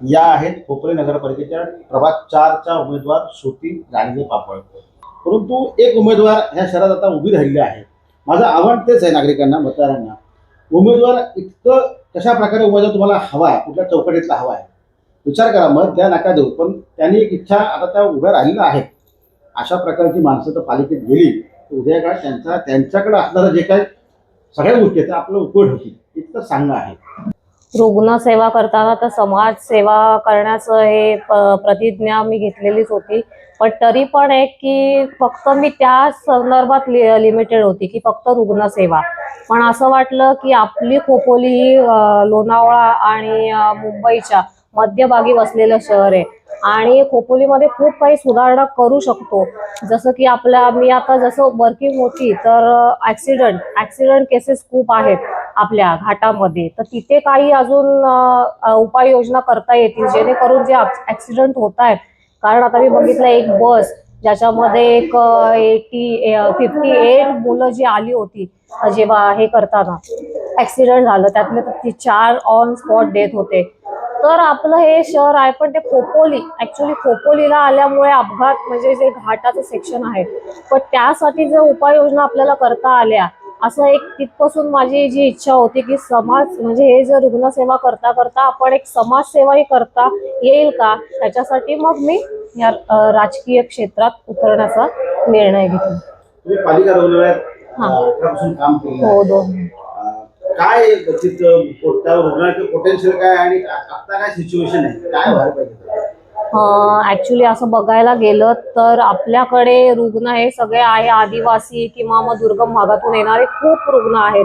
या आहेत खोपरे नगरपालिकेच्या प्रभाग चारच्या उमेदवार श्रुती गाडगे पापळकर परंतु एक उमेदवार ह्या शहरात आता उभी राहिली आहे. माझं आव्हान तेच आहे नागरिकांना मतदारांना. उमेदवार इतकं कशा प्रकारे उमेदवार तुम्हाला हवा आहे कुठल्या चौकटीतला हवा आहे विचार करा मग त्या नका देऊ. पण त्यांनी एक इच्छा आता त्या उभ्या राहिलेल्या आहेत. अशा प्रकारची माणसं तर पालिकेत गेली तर उद्या काळ त्यांचा त्यांच्याकडे असणारं जे काय सगळ्या गोष्टी आहेत त्या आपलं उपयोग होतील इतकं सांगणं आहे. रुग्णसेवा करताना तर समाज सेवा करण्याचं हे प्रतिज्ञा मी घेतलेलीच होती. पण तरी पण एक की फक्त मी त्या संदर्भात लिमिटेड होती की फक्त रुग्णसेवा पण असं वाटलं की आपली खोपोली ही लोणावळा आणि मुंबईच्या मध्यभागी वसलेलं शहर आहे. आणि खोपोलीमध्ये खूप काही सुधारणा करू शकतो. जसं की आपल्या मी आता जसं वर्किंग होती तर ऍक्सिडेंट ऍक्सिडेंट केसेस खूप आहेत. आपल्या घाटामध्ये तर तिथे काही अजून उपाययोजना करता येतील जेणेकरून जे ऍक्सिडेंट होत आहेत कारण आता मी बघितलं एक बस ज्याच्यामध्ये एक एटी फिफ्टी एट मुलं जी आली होती जेव्हा हे करताना. ऍक्सिडेंट झालं त्यातले तर ती चार ऑन स्पॉट डेथ होते. तर आपलं हे शहर आहे पण ते खोपोली ऍक्च्युली खोपोलीला आल्यामुळे अपघात म्हणजे जे घाटाचं सेक्शन आहे पण त्यासाठी जर उपाययोजना आपल्याला करता आल्या असं एक तिथपासून माझी जी इच्छा होती की समाज म्हणजे हे जर रुग्णसेवा करता करता आपण एक समाजसेवाही करता येईल का? त्याच्यासाठी मग मी या राजकीय क्षेत्रात उतरण्याचा निर्णय घेतला. हा. हो. दोन. काय पोटेन्शियल काय आणि आता काय सिच्युएशन आहे? काय व्हायला पाहिजे? ऍक्च्युली असं बघायला गेलं तर आपल्याकडे रुग्ण हे सगळे आहे आदिवासी किंवा मग दुर्गम भागातून येणारे खूप रुग्ण आहेत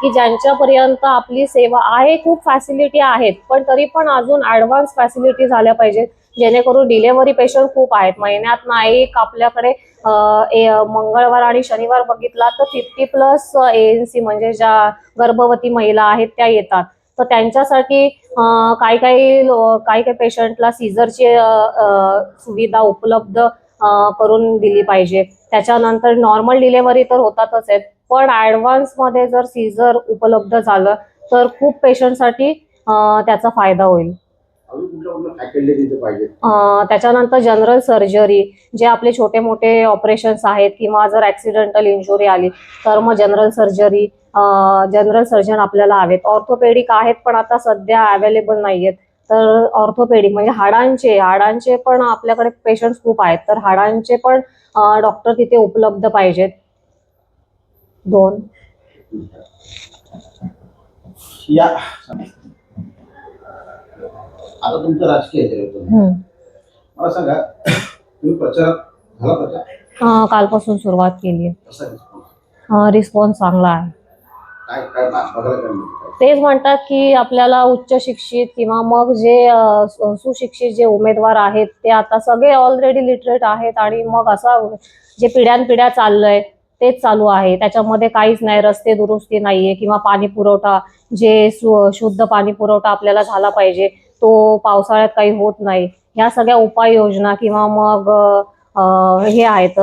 की ज्यांच्यापर्यंत आपली सेवा आहे खूप फॅसिलिटी आहेत पण तरी पण अजून ऍडव्हान्स फॅसिलिटी झाल्या पाहिजेत जेणेकरून डिलेव्हरी पेशंट खूप आहेत. महिन्यात ना एक आपल्याकडे ए- मंगळवार आणि शनिवार बघितला तर फिफ्टी प्लस एएनसी म्हणजे ज्या गर्भवती महिला आहेत त्या येतात. तर त्यांच्यासाठी काही काही काही काही पेशंटला सीझरची सुविधा उपलब्ध करून दिली पाहिजे. त्याच्यानंतर नॉर्मल डिलेव्हरी तर होतातच आहेत पण ॲडव्हान्समध्ये जर सीझर उपलब्ध झालं तर खूप पेशंटसाठी त्याचा फायदा होईल. त्याच्यानंतर जनरल सर्जरी जे आपले छोटे मोठे ऑपरेशन्स आहेत किंवा जर ऍक्सिडेंटल इंजुरी आली तर मग जनरल सर्जरी जनरल सर्जन आपल्याला हवेत. ऑर्थोपेडिक आहेत पण आता सध्या अवेलेबल नाही आहेत तर ऑर्थोपेडिक म्हणजे हाडांचे हाडांचे पण आपल्याकडे पेशंट्स खूप आहेत. तर हाडांचे पण डॉक्टर तिथे उपलब्ध पाहिजेत. दोन. या. आता तुमचं राजकीय. मला सांगा तुम्ही प्रचारात झाला प्रचार अं, कालपासून सुरुवात केली कसा response? आहे रिस्पॉन्स चांगला आहे काय काय बा- बघायला काय मिळतं काय? तेच म्हणतात की आपल्याला उच्च शिक्षित किंवा मग जे अ, सु- सुशिक्षित जे उमेदवार आहेत ते आता सगळे ऑलरेडी लिटरेट आहेत आणि मग असं जे पिढ्यानपिढ्या चाललंय तेच चालू आहे त्याच्यामध्ये काहीच नाही रस्ते दुरुस्ती नाहीये किंवा पाणी पुरवठा जे सु- शुद्ध पाणी पुरवठा आपल्याला झाला पाहिजे तो पावसाळ्यात काही होत नाही. ह्या सगळ्या उपाययोजना किंवा मग हे आहेत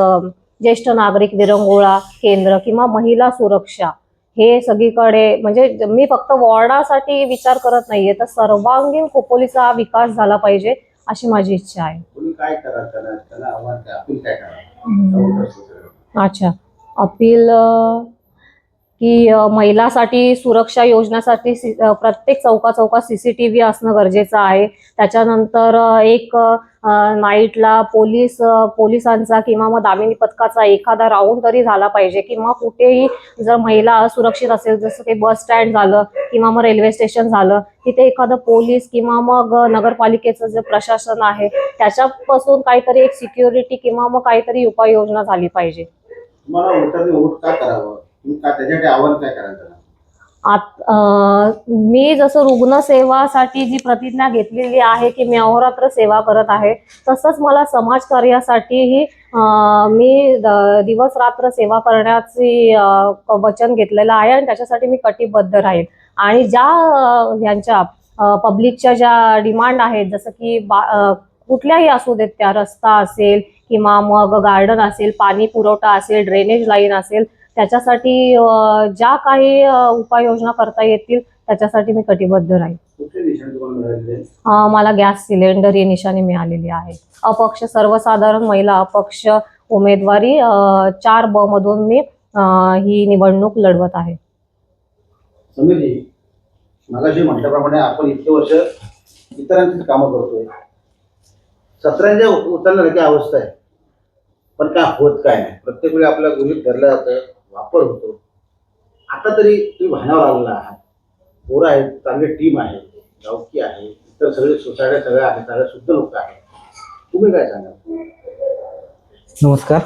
ज्येष्ठ नागरिक विरंगुळा केंद्र किंवा महिला सुरक्षा हे सगळीकडे म्हणजे मी फक्त वॉर्डासाठी विचार करत नाहीये तर सर्वांगीण खोपोलीचा हा विकास झाला पाहिजे अशी माझी इच्छा आहे. अच्छा. अपील की महिलासाठी सुरक्षा योजनासाठी प्रत्येक चौका चौका सीसीटीव्ही असणं गरजेचं आहे. त्याच्यानंतर एक नाईटला पोलीस पोलिसांचा किंवा मग दामिनी पथकाचा एखादा राऊंड तरी झाला पाहिजे किंवा कुठेही जर महिला असुरक्षित असेल जसं काही बस स्टँड झालं किंवा मग रेल्वे स्टेशन झालं तिथे एखादं पोलीस किंवा मग नगरपालिकेचं जे प्रशासन आहे त्याच्यापासून काहीतरी एक सिक्युरिटी किंवा मग काहीतरी उपाययोजना झाली पाहिजे. तुम्ही त्याच्यासाठी आव्हान काय करा त्याला? आत अं, मी जसं रुग्णसेवासाठी जी प्रतिज्ञा घेतलेली आहे की मी अहोरात्र सेवा करत आहे तसंच मला समाजकार्यासाठीही अं, मी द- दिवस रात्र सेवा करण्याची अं, वचन घेतलेलं आहे आणि त्याच्यासाठी मी कटिबद्ध राहील आणि ज्या अं, ह्यांच्या पब्लिकच्या ज्या डिमांड आहेत जसं की बा अं, कुठल्याही असू देत त्या रस्ता असेल किंवा मग गार्डन असेल पाणी पुरवठा असेल ड्रेनेज लाईन असेल त्याच्यासाठी ज्या काही उपाययोजना करता येतील त्याच्यासाठी मी कटिबद्ध राहील मला गॅस सिलेंडर ही निशाणी मिळालेली आहे. अपक्ष सर्वसाधारण महिला अपक्ष उमेदवारी चार ब मधून मी ही निवडणूक लढवत आहे. म्हटल्याप्रमाणे आपण इतके वर्ष इतरांची कामं करतोय. सतरांच्या उचलण्यासारखी अवस्था आहे. पण काय होत काय नाही. प्रत्येक वेळी आपल्या गृहित धरलं जातं. वापर होतो. आता तरी तुम्ही भानावर आलेला आहात. पोरं आहेत चांगली टीम आहे गावकी आहे इतर सगळे सोसायट्या सगळ्या आहेत सगळ्या शुद्ध लोक आहेत. तुम्ही काय सांगाल? नमस्कार.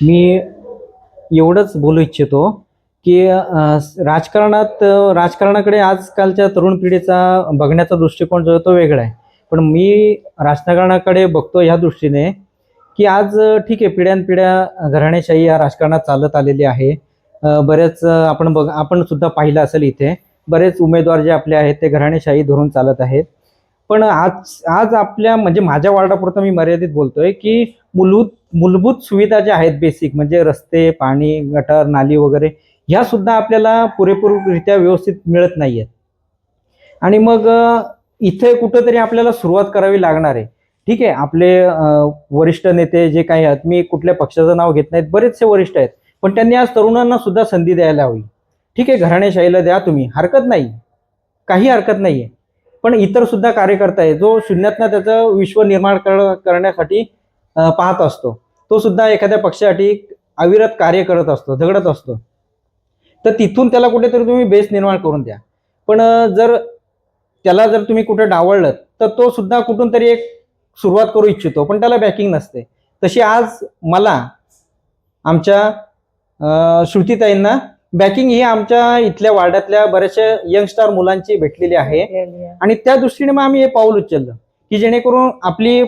मी एवढंच बोलू इच्छितो की राजकारणात राजकारणाकडे आजकालच्या तरुण पिढीचा बघण्याचा दृष्टिकोन जो आहे तो वेगळा आहे. पण मी राजकारणाकडे बघतो ह्या दृष्टीने की आज ठीक आहे पिढ्यानपिढ्या घराणेशाही या राजकारणात चालत आलेली आहे. बरेच आपण बघ आपण सुद्धा पाहिलं असेल इथे बरेच उमेदवार जे आपले आहेत ते घराणेशाही धरून चालत आहेत. पण आज आज आपल्या म्हणजे माझ्या वार्डापुरतं मी मर्यादित बोलतोय की मूलभूत मूलभूत सुविधा ज्या आहेत बेसिक म्हणजे रस्ते पाणी गटर नाली वगैरे ह्या सुद्धा आपल्याला पुरेपूररित्या व्यवस्थित मिळत नाही आहेत आणि मग इथे कुठंतरी आपल्याला सुरुवात करावी लागणार आहे. ठीक आहे आपले वरिष्ठ नेते जे काही आहेत मी कुठल्या पक्षाचं नाव घेत नाहीत बरेचसे वरिष्ठ आहेत पण त्यांनी आज तरुणांना सुद्धा संधी द्यायला हवी. ठीक आहे घराणेशाहीला द्या तुम्ही हरकत नाही काही हरकत नाही आहे पण इतर सुद्धा कार्यकर्ता आहे जो शून्यातनं त्याचं विश्व निर्माण कर- करण्यासाठी पाहत असतो. तो सुद्धा एखाद्या पक्षासाठी अविरत कार्य करत असतो झगडत असतो. तर तिथून त्याला कुठेतरी तुम्ही बेस निर्माण करून द्या. पण जर त्याला जर तुम्ही कुठे डावळलं तर तो सुद्धा कुठून तरी एक सुरुवात करू इच्छितो पण त्याला बॅकिंग नसते. तशी आज मला आमच्या श्रुतीताईंना बॅकिंग ही आमच्या इथल्या वार्डातल्या बऱ्याचशा यंगस्टार मुलांची भेटलेली आहे. आणि त्या दृष्टीने मग आम्ही हे पाऊल उचललं की जेणेकरून आपली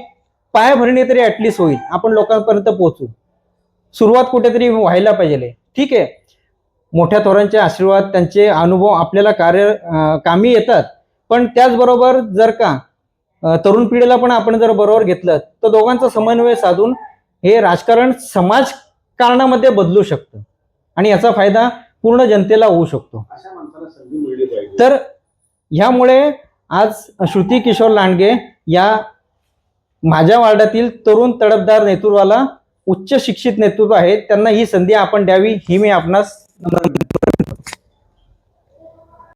पायाभरणी तरी ऍटलिस्ट होईल आपण लोकांपर्यंत पोहोचू. सुरुवात कुठेतरी व्हायला पाहिजे. ठीक आहे. मोठ्या थोरांचे आशीर्वाद त्यांचे अनुभव आपल्याला कार्य कामी येतात. पण त्याचबरोबर जर का तरुण पिढीला पण आपण जर बरोबर घेतलं तर दोघांचा समन्वय साधून हे राजकारण समाजकारणामध्ये बदलू शकतं. आणि याचा फायदा पूर्ण जनतेला होऊ शकतो. तर ह्यामुळे आज श्रुती किशोर लांडगे या माझ्या वार्डातील तरुण तडफदार नेतृत्वाला उच्च शिक्षित नेतृत्व आहे. त्यांना ही संधी आपण द्यावी ही मी आपणास